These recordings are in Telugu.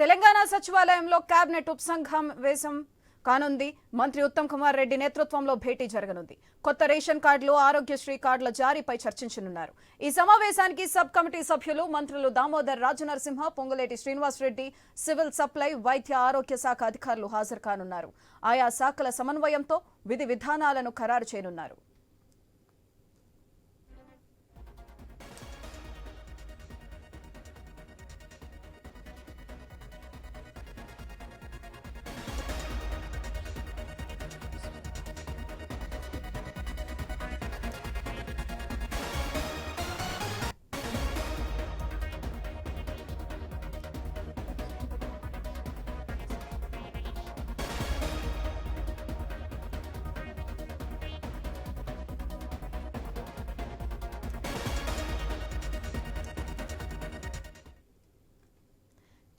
తెలంగాణ సచివాలయంలో కేబినెట్ ఉపసంఘం కానుంది. మంత్రి ఉత్తమ్ కుమార్ రెడ్డి నేతృత్వంలో భేటీ జరగనుంది. కొత్త రేషన్ కార్డులు ఆరోగ్యశ్రీ కార్డుల జారీపై చర్చించనున్నారు. ఈ సమావేశానికి సబ్ కమిటీ సభ్యులు మంత్రులు దామోదర్ రాజనరసింహ పొంగులేటి శ్రీనివాస్ రెడ్డి సివిల్ సప్లై వైద్య ఆరోగ్య శాఖ అధికారులు హాజరు కానున్నారు. ఆయా శాఖల సమన్వయంతో విధి విధానాలను ఖరారు చేయనున్నారు.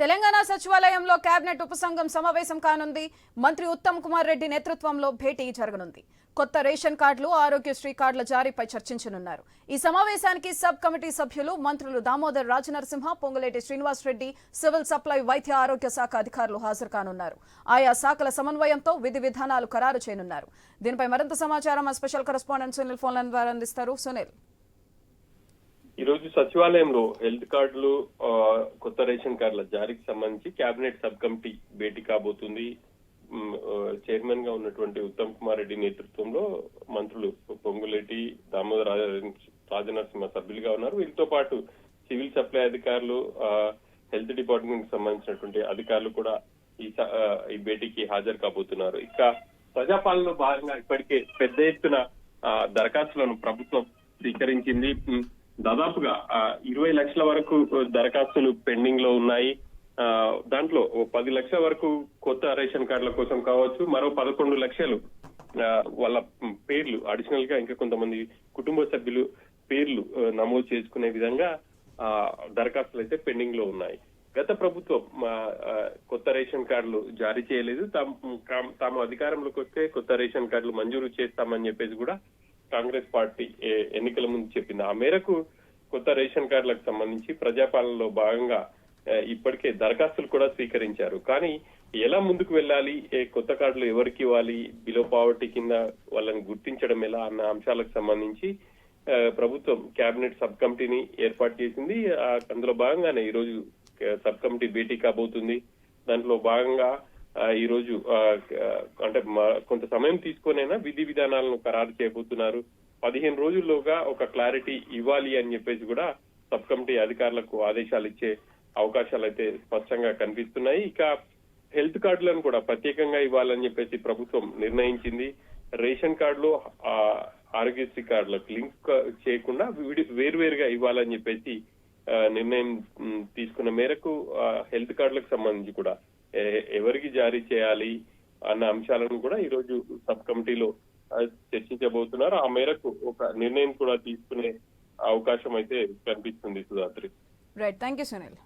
తెలంగాణ సచివాలయంలో కేబినెట్ ఉపసంఘం సమావేశం కానుంది. మంత్రి ఉత్తమ్ కుమార్ రెడ్డి నేతృత్వంలో భేటీ జరగనుంది. కొత్త రేషన్ కార్డులు ఆరోగ్యశ్రీ కార్డుల జారీపై చర్చించనున్నారు. ఈ సమావేశానికి సబ్ కమిటీ సభ్యులు మంత్రులు దామోదర్ రాజనరసింహ పొంగులేటి శ్రీనివాస్ రెడ్డి సివిల్ సప్లై వైద్య ఆరోగ్య శాఖ అధికారులు హాజరు కానున్నారు. ఆయా శాఖల సమన్వయంతో విధి విధానాలు ఖరారు చేయనున్నారు. దీనిపై మరింత సమాచారం మా స్పెషల్ కరెస్పాండెంట్ సునీల్ ఫోన్ ద్వారా అందిస్తారు. సునీల్. ఈ రోజు సచివాలయంలో హెల్త్ కార్డులు కొత్త రేషన్ కార్డుల జారీకి సంబంధించి కేబినెట్ సబ్ కమిటీ భేటీ కాబోతుంది. చైర్మన్గా ఉన్నటువంటి ఉత్తమ్ కుమార్ రెడ్డి నేతృత్వంలో మంత్రులు పొంగులేటి దామోదర రాజనరసింహ సభ్యులుగా ఉన్నారు. వీళ్ళతో పాటు సివిల్ సప్లై అధికారులు ఆ, హెల్త్ డిపార్ట్మెంట్కి సంబంధించినటువంటి అధికారులు కూడా ఈ ఈ భేటీకి హాజరు కాబోతున్నారు. ఇక ప్రజాపాలనలో భాగంగా ఇప్పటికే పెద్ద ఎత్తున ఆ, దరఖాస్తులను ప్రభుత్వం స్వీకరించింది. దాదాపుగా ఆ, ఇరవై లక్షల వరకు దరఖాస్తులు పెండింగ్లో ఉన్నాయి. ఆ, దాంట్లో పది లక్షల వరకు కొత్త రేషన్ కార్డుల కోసం కావచ్చు మరో పదకొండు లక్షలు ఆ, వాళ్ళ పేర్లు అడిషనల్గా ఇంకా కొంతమంది కుటుంబ సభ్యులు పేర్లు నమోదు చేసుకునే విధంగా ఆ, దరఖాస్తులు అయితే పెండింగ్లో ఉన్నాయి. గత ప్రభుత్వం కొత్త రేషన్ కార్డులు జారీ చేయలేదు. తాము అధికారంలోకి వస్తే కొత్త రేషన్ కార్డులు మంజూరు చేస్తామని చెప్పేసి కూడా కాంగ్రెస్ పార్టీ ఏ- ఎన్నికల ముందు చెప్పింది. ఆ మేరకు కొత్త రేషన్ కార్డులకు సంబంధించి ప్రజాపాలనలో భాగంగా ఇప్పటికే దరఖాస్తులు కూడా స్వీకరించారు. కానీ ఎలా ముందుకు వెళ్ళాలి? ఏ కొత్త కార్డులు ఎవరికి ఇవ్వాలి? బిలో పావర్టీ కింద వాళ్ళని గుర్తించడం ఎలా అన్న అంశాలకు సంబంధించి ప్రభుత్వం కేబినెట్ సబ్ కమిటీని ఏర్పాటు చేసింది. అందులో భాగంగానే ఈ రోజు సబ్ కమిటీ భేటీ కాబోతుంది. దాంట్లో భాగంగా ఈ రోజు అంటే కొంత సమయం తీసుకొనైనా విధి విధానాలను ఖరారు చేయబోతున్నారు. పదిహేను రోజుల్లోగా ఒక క్లారిటీ ఇవ్వాలి అని చెప్పేసి కూడా సబ్ కమిటీ అధికారులకు ఆదేశాలు ఇచ్చే అవకాశాలు అయితే స్పష్టంగా కనిపిస్తున్నాయి. ఇక హెల్త్ కార్డులను కూడా ప్రత్యేకంగా ఇవ్వాలని చెప్పేసి ప్రభుత్వం నిర్ణయించింది. రేషన్ కార్డులు ఆ, ఆరోగ్యశ్రీ కార్డులకు లింక్ చేయకుండా వేరువేరుగా ఇవ్వాలని చెప్పేసి ఆ, నిర్ణయం తీసుకున్న మేరకు ఆ, హెల్త్ కార్డులకు సంబంధించి కూడా ఎవరికి జారీ చేయాలి అన్న అంశాలను కూడా ఈ రోజు సబ్ కమిటీలో చర్చించబోతున్నారు. ఆ మేరకు ఒక నిర్ణయం కూడా తీసుకునే అవకాశం అయితే కనిపిస్తుంది Sudhatri right thank you Sunil